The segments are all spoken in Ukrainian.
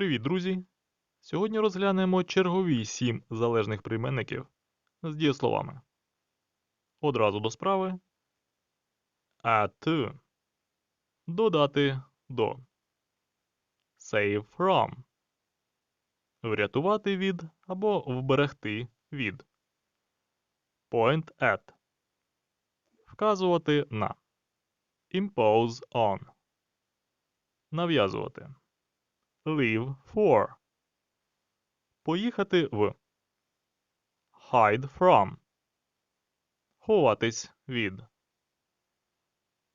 Привіт, друзі! Сьогодні розглянемо чергові сім залежних прийменників з дієсловами. Одразу до справи. Add to. Додати до. Save from. Врятувати від або вберегти від. Point at. Вказувати на. Impose on. Нав'язувати. Leave for. Поїхати в. Hide from. Ховатись від.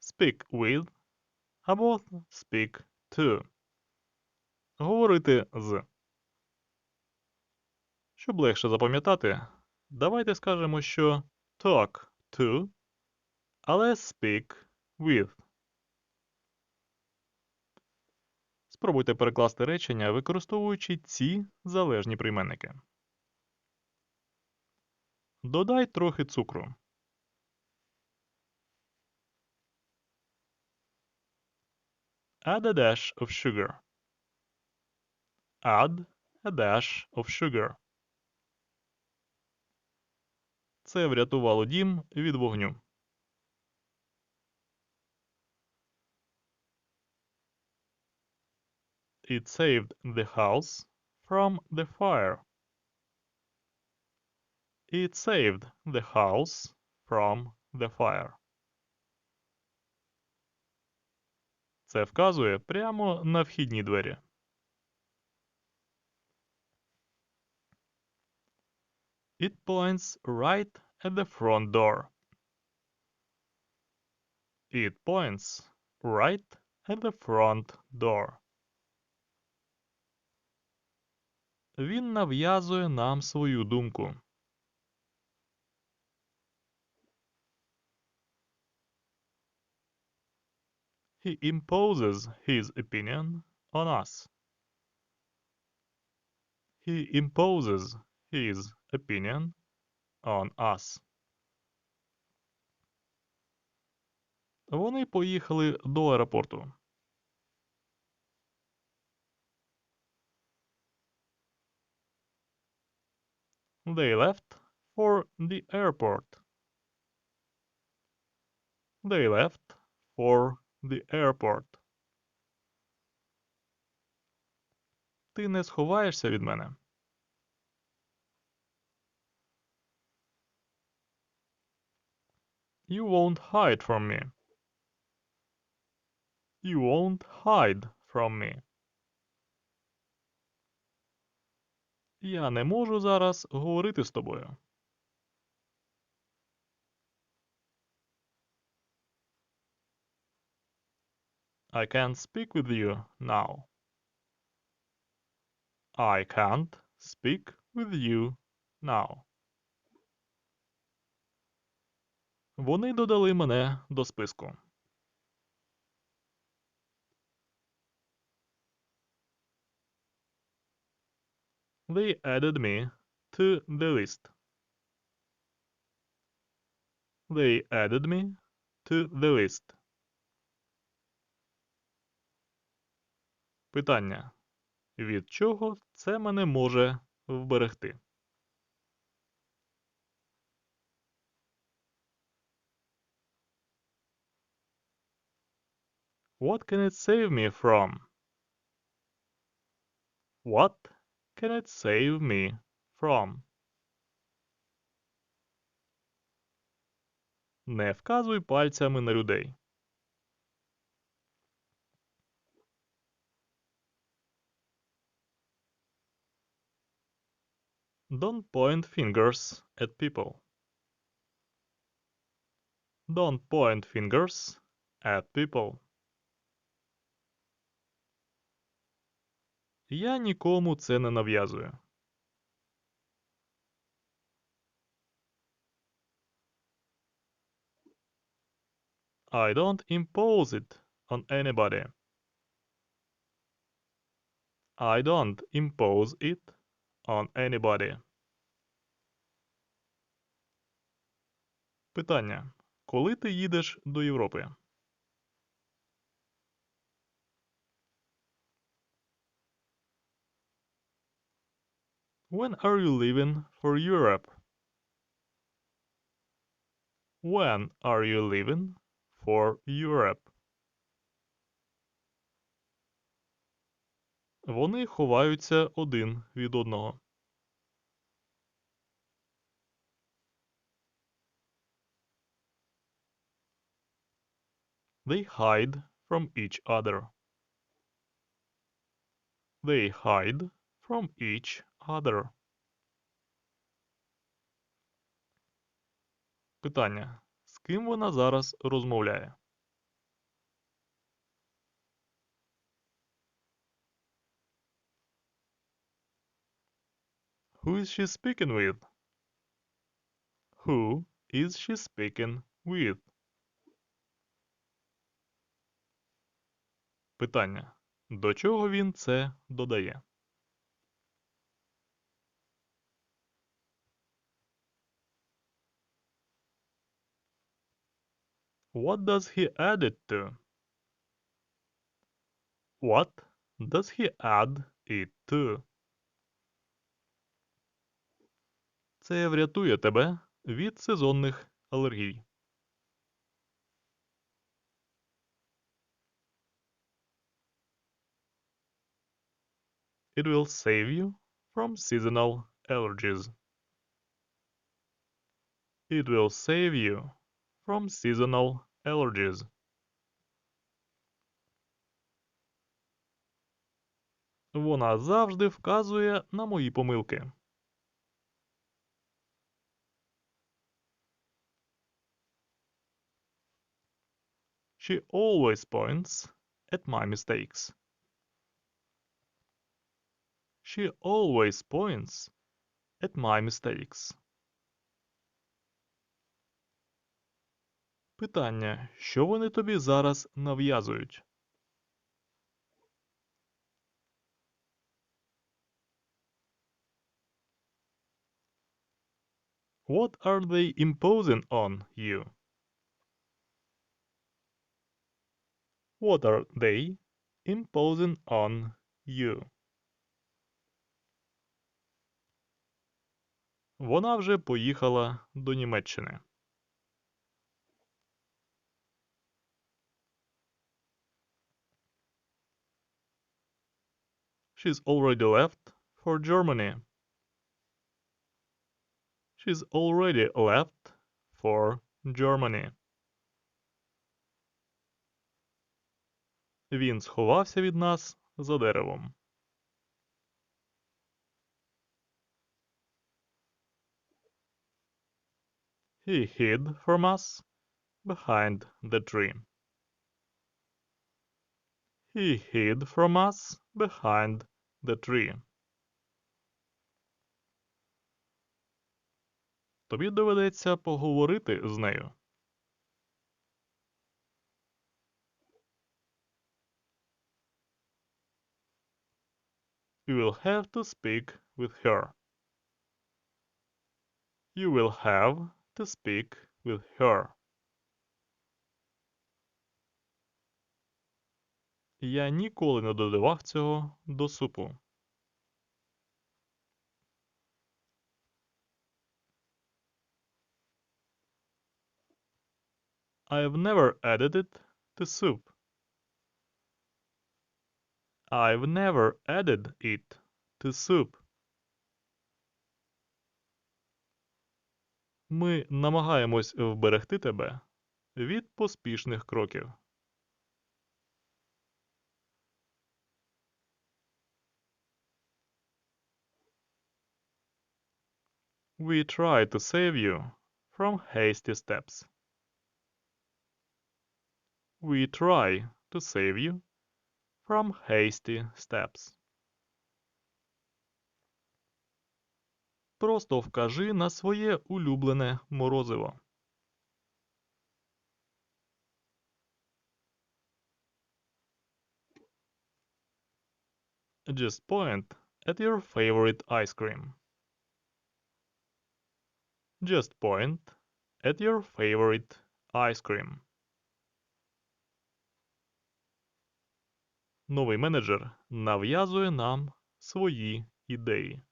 Speak with або speak to. Говорити з. Щоб легше запам'ятати, давайте скажемо, що talk to, але speak with. Спробуйте перекласти речення, використовуючи ці залежні прийменники. Додай трохи цукру. Add a dash of sugar. Add a dash of sugar. Це врятувало дім від вогню. It saved the house from the fire. It saved the house from the fire. Це вказує прямо на вхідні двері. It points right at the front door. It points right at the front door. Він нав'язує нам свою думку. He imposes his opinion on us. He imposes his opinion on us. Вони поїхали до аеропорту. They left for the airport. They left for the airport. Ти не сховаєшся від мене. You won't hide from me. You won't hide from me. Я не можу зараз говорити з тобою. I can't speak with you now. I can't speak with you now. Вони додали мене до списку. They added me to the list. They added me to the list. Питання. Від чого це мене може вберегти? What can it save me from? What can it save me from? Не вказуй пальцями на людей. Don't point fingers at people. Don't point fingers at people. Я нікому це не нав'язую. I don't impose it on anybody. I don't impose it on anybody. Питання. Коли ти їдеш до Європи? When are you leaving for Europe? When are you leaving for Europe? Вони ховаються один від одного. They hide from each other. They hide from each other. Питання. З ким вона зараз розмовляє? Who is she speaking with? Who is she speaking with? Питання. До чого він це додає? What does he add it to? What does he add it to? Це врятує тебе від сезонних алергій. It will save you from seasonal allergies. It will save you from seasonal allergies. Вона завжди вказує на мої помилки. She always points at my mistakes. She always points at my mistakes. Питання, що вони тобі зараз нав'язують? What are they imposing on you? What are they imposing on you? Вона вже поїхала до Німеччини. She's already left for Germany. She's already left for Germany. Він сховався від нас за деревом. He hid from us behind the tree. He hid from us behind the tree. Тобі доведеться поговорити з нею. You will have to speak with her. You will have to speak with her. Я ніколи не додавав цього до супу. I've never added it to soup. I've never added it to soup. Ми намагаємось вберегти тебе від поспішних кроків. We try to save you from hasty steps. We try to save you from hasty steps. Просто вкажи на своє улюблене морозиво. Just point at your favorite ice cream. Just point at your favorite ice cream. Новий менеджер нав'язує нам свої ідеї.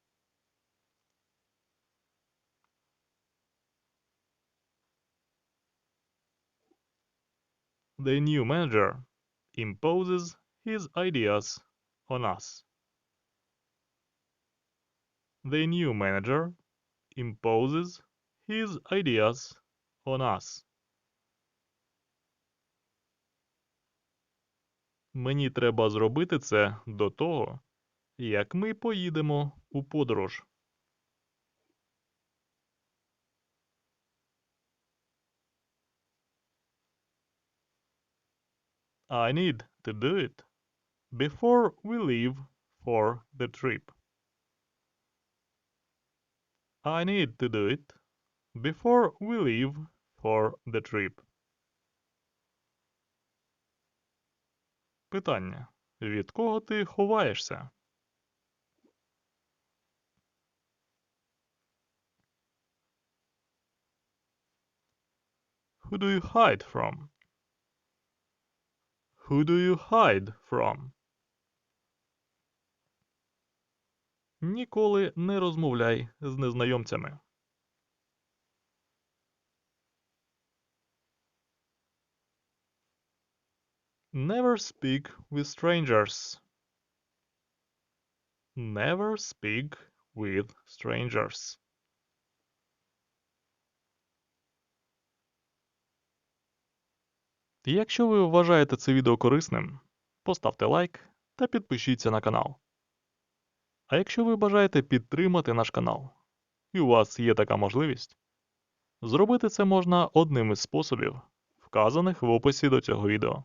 The new manager imposes his ideas on us. The new manager imposes his ideas on us. Мені треба зробити це до того, як ми поїдемо у подорож. I need to do it before we leave for the trip. I need to do it before we leave for the trip. Питання. Від кого ти ховаєшся? Who do you hide from? Who do you hide from? Ніколи не розмовляй з незнайомцями. Never speak with strangers. Never speak with strangers. Якщо ви вважаєте це відео корисним, поставте лайк та підпишіться на канал. А якщо ви бажаєте підтримати наш канал, і у вас є така можливість, зробити це можна одним із способів, вказаних в описі до цього відео.